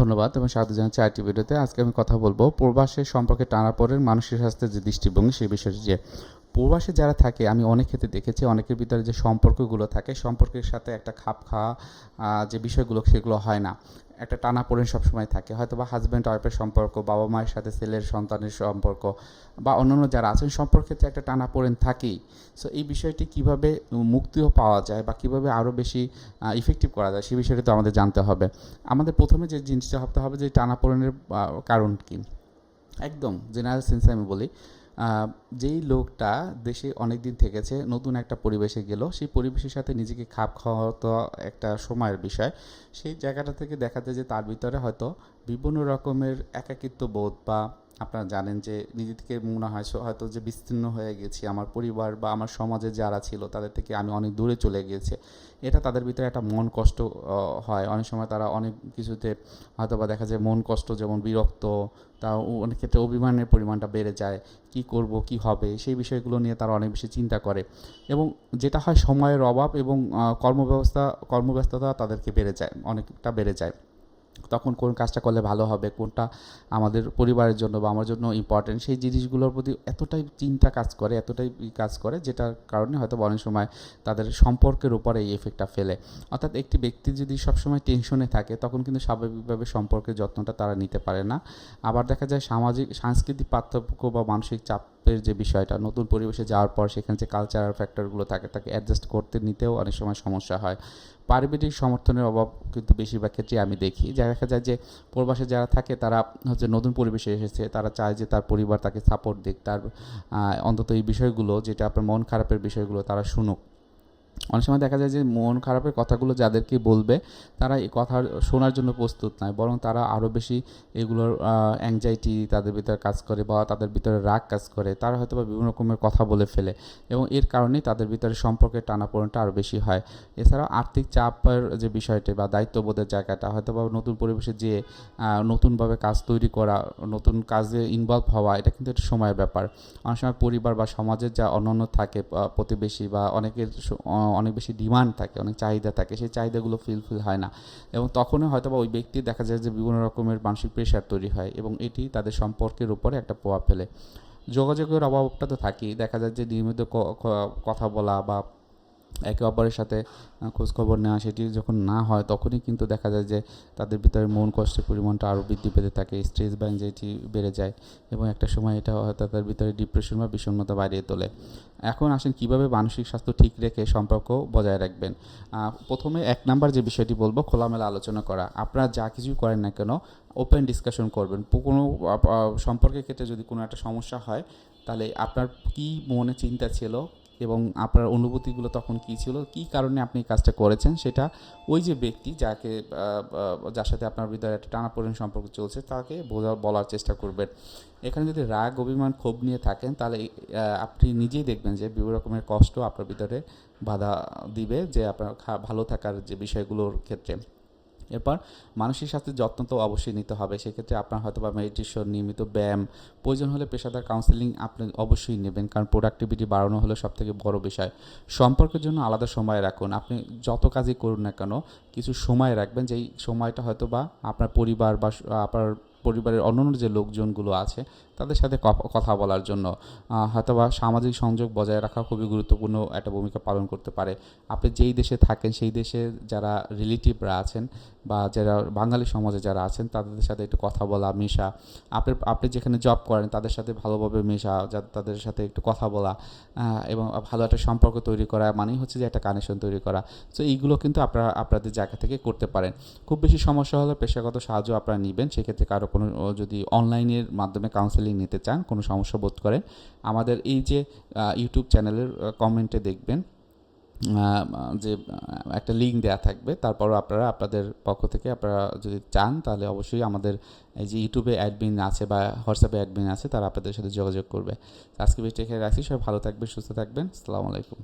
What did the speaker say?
ধন্যবাদ এবং স্বাগত জানাচ্ছি আইটি ভিডিওতে। আজকে আমি কথা বলব প্রবাসের সম্পর্কে টানাপোড়েন মানুষের স্বাস্থ্যের যে দৃষ্টিভঙ্গি, সেই বিষয়ে যে প্রবাসে যারা থাকে আমি অনেক ক্ষেত্রে দেখেছি অনেকের ভিতরে যে সম্পর্কগুলো থাকে সম্পর্কের সাথে একটা খাপ খাওয়া যে বিষয়গুলো সেগুলো হয় না। একটা টানাপোড়েন সবসময় থাকে। হয়তো বা হাজব্যান্ড ওয়াইফের সম্পর্ক বাবা মায়ের সাথে ছেলের সন্তানের সম্পর্ক বা অন্যান্য যারা আছেন সম্পর্কের যে একটা টানাপোড়েন থাকেই। সো এই বিষয়টি কীভাবে মুক্তিও পাওয়া যায় বা কীভাবে আরও বেশি ইফেক্টিভ করা যায় সেই বিষয়টি তো আমাদের জানতে হবে। আমাদের প্রথমে যে জিনিসটা ভাবতে হবে যে টানাপোড়েনের আহ, কারণ কী? একদম জেনারেল সেন্সে আমি বলি। যেই লোকটা দেশে অনেক দিন থেকেছে, নতুন একটা পরিবেশে গেল, সেই পরিবেশের সাথে নিজেকে খাপ খাওয়া তো একটা সময়ের বিষয়। সেই জায়গাটা থেকে দেখা যায় যে তার ভিতরে হয়তো বিভিন্ন রকমের একাকিত্ব বোধ বা আপনারা জানেন যে নিজে থেকে মনে হয় হয়তো যে বিস্তীর্ণ হয়ে গেছি, আমার পরিবার বা আমার সমাজে যারা ছিল তাদের থেকে আমি অনেক দূরে চলে গিয়েছে। এটা তাদের ভিতরে একটা মন কষ্ট হয়। অনেক সময় তারা অনেক কিছুতে হয়তো বা দেখা যায় মন কষ্ট যেমন বিরক্ত তা অনেক ক্ষেত্রে অভিমানের পরিমাণটা বেড়ে যায়। কি করব, কি হবে? সেই বিষয়গুলো নিয়ে তারা অনেক বেশি চিন্তা করে। এবং যেটা হয় সময়ের অভাব এবং কর্মব্যবস্থা, কর্মব্যস্ততা তাদেরকে বেড়ে যায়, অনেকটা বেড়ে যায়। তখন কোন কাজটা করলে ভালো হবে, কোনটা আমাদের পরিবারের জন্য বা আমার জন্য ইম্পর্টেন্ট সেই জিনিসগুলোর প্রতি এতটাই চিন্তা কাজ করে, এতটাই কাজ করে যেটার কারণে হয়তো অনেক সময় তাদের সম্পর্কের উপরে এই এফেক্টটা ফেলে। অর্থাৎ একটি ব্যক্তি যদি সবসময় টেনশনে থাকে, তখন কিন্তু স্বাভাবিকভাবে সম্পর্কের যত্নটা তারা নিতে পারে না। আবার দেখা যায় সামাজিক, সাংস্কৃতিক পার্থক্য বা মানসিক চাপের যে বিষয়টা, নতুন পরিবেশে যাওয়ার পর সেখানে যে কালচারাল ফ্যাক্টরগুলো থাকে, তাকে অ্যাডজাস্ট করতে নিতেও অনেক সময় সমস্যা হয়। পারিবারিক সমর্থনের অভাব কিন্তু বেশিরভাগ ক্ষেত্রে আমি দেখি। যা দেখা যায় যে প্রবাসে যারা থাকে, তারা হচ্ছে নতুন পরিবেশে এসেছে। তারা চায় যে তার পরিবার তাকে সাপোর্ট দিক, তার অন্তত এই বিষয়গুলো, যেটা আপনার মন খারাপের বিষয়গুলো, তারা শুনুক। অনেক সময় দেখা যায় যে মন খারাপের কথাগুলো যাদেরকে বলবে, তারা এই কথা শোনার জন্য প্রস্তুত নয়। বরং তারা আরও বেশি এগুলোর অ্যাংজাইটি তাদের ভিতরে কাজ করে বা তাদের ভিতরে রাগ কাজ করে। তারা হয়তো বা বিভিন্ন রকমের কথা বলে ফেলে এবং এর কারণেই তাদের ভিতরে সম্পর্কের টানাপোড়েনটা আরও বেশি হয়। এছাড়াও আর্থিক চাপের যে বিষয়টি বা দায়িত্ববোধের জায়গাটা হয়তো বা নতুন পরিবেশে যেয়ে নতুনভাবে কাজ তৈরি করা, নতুন কাজে ইনভলভ হওয়া, এটা কিন্তু একটা সময়ের ব্যাপার। অনেক সময় পরিবার বা সমাজের যা অন্যান্য থাকে প্রতিবেশী বা অনেকের অনেক বেশি ডিমান্ড থাকে, অনেক চাহিদা থাকে, সেই চাহিদাগুলো ফিলফিল হয় না। এবং তখনই হয়তো বা ওই ব্যক্তি দেখা যায় যে বিভিন্ন রকমের মানসিক প্রেশার তৈরি হয় এবং এটি তাদের সম্পর্কের উপরে একটা প্রভাব ফেলে। যোগাযোগের অভাবটা তো থাকেই। দেখা যায় যে নিয়মিত কথা বলা বা একে অপরের সাথে খোঁজখবর নেওয়া সেটি যখন না হয় তখনই কিন্তু দেখা যায় যে তাদের ভিতরে মন কষ্টের পরিমাণটা আরও বৃদ্ধি পেতে থাকে স্ট্রেস বা অ্যাংজাইটি বেড়ে যায় এবং একটা সময় এটা হয়তো তাদের ভিতরে ডিপ্রেশন বা বিষণ্ণতা বাড়িয়ে তোলে। এখন আসেন কীভাবে মানসিক স্বাস্থ্য ঠিক রেখে সম্পর্ক বজায় রাখবেন? প্রথমে এক নাম্বার যে বিষয়টি বলব, খোলামেলা আলোচনা করা। আপনারা যা কিছুই করেন না কেন ওপেন ডিসকাশন করবেন। কোনো সম্পর্কের ক্ষেত্রে যদি কোনো একটা সমস্যা হয়, তাহলে আপনার কি মনে চিন্তা ছিল এবং আপনার অনুভূতিগুলো তখন কী ছিল? কী কারণে আপনি কাজটা করেছেন? সেটা ওই যে ব্যক্তি যাকে যার সাথে আপনার হৃদয়ে একটা টানাপোড়েন সম্পর্ক চলছে, তাকে বোঝা, বলার চেষ্টা করবেন। এখানে যদি রাগ, অভিমান, ক্ষোভ নিয়ে থাকেন, তাহলে আপনি নিজেই দেখবেন যে বিভিন্ন রকমের কষ্ট আপনার ভিতরে বাধা দিবে যে আপনার ভালো থাকার যে বিষয়গুলোর ক্ষেত্রে। এরপর মানসিক স্বাস্থ্যের যত্ন তো অবশ্যই নিতে হবে। সেক্ষেত্রে আপনার হয়তো বা মেডিটেশন নিয়মিত ব্যায়াম, প্রয়োজন হলে পেশাদার কাউন্সেলিং আপনি অবশ্যই নেবেন। কারণ প্রোডাক্টিভিটি বাড়ানো হলো সব থেকে বড় বিষয়। সম্পর্কের জন্য আলাদা সময় রাখুন। আপনি যত কাজই করুন না কেন, কিছু সময় রাখবেন। যেই সময়টা হয়তো বা আপনার পরিবার বা আপনার পরিবারের অন্যান্য যে লোকজনগুলো আছে, তাদের সাথে কথা বলার জন্য হয়তোবা সামাজিক সংযোগ বজায় রাখা খুবই গুরুত্বপূর্ণ একটা ভূমিকা পালন করতে পারে। আপনি যেই দেশে থাকেন, সেই দেশে যারা রিলেটিভরা আছেন বা যারা বাঙালি সমাজে যারা আছেন, তাদের সাথে একটু কথা বলা, মেশা, আপনি আপনি যেখানে জব করেন, তাদের সাথে ভালোভাবে মেশা তাদের সাথে একটু কথা বলা এবং ভালো একটা সম্পর্ক তৈরি করা, মানেই হচ্ছে যে একটা কানেকশন তৈরি করা। তো এইগুলো কিন্তু আপনারা, আপনাদের জায়গা থেকে করতে পারেন। খুব বেশি সমস্যা হলে পেশাগত সাহায্য আপনারা নেবেন, সেক্ষেত্রে কারও কোনো যদি অনলাইনের মাধ্যমে কাউন্সেলিং নিতে চান, কোনো সমস্যা বোধ করেন, আমাদের এই যে ইউটিউব চ্যানেলের কমেন্টে দেখবেন যে একটা লিঙ্ক দেওয়া থাকবে। তারপরও আপনারা আপনাদের পক্ষ থেকে আপনারা যদি চান, তাহলে অবশ্যই আমাদের এই যে ইউটিউবে অ্যাডমিন আছে বা হোয়াটসঅ্যাপে অ্যাডমিন আছে, তারা আপনাদের সাথে যোগাযোগ করবে। আজকে বেশ এখানে রাখছি। সবাই ভালো থাকবেন, সুস্থ থাকবেন। আসসালামু আলাইকুম।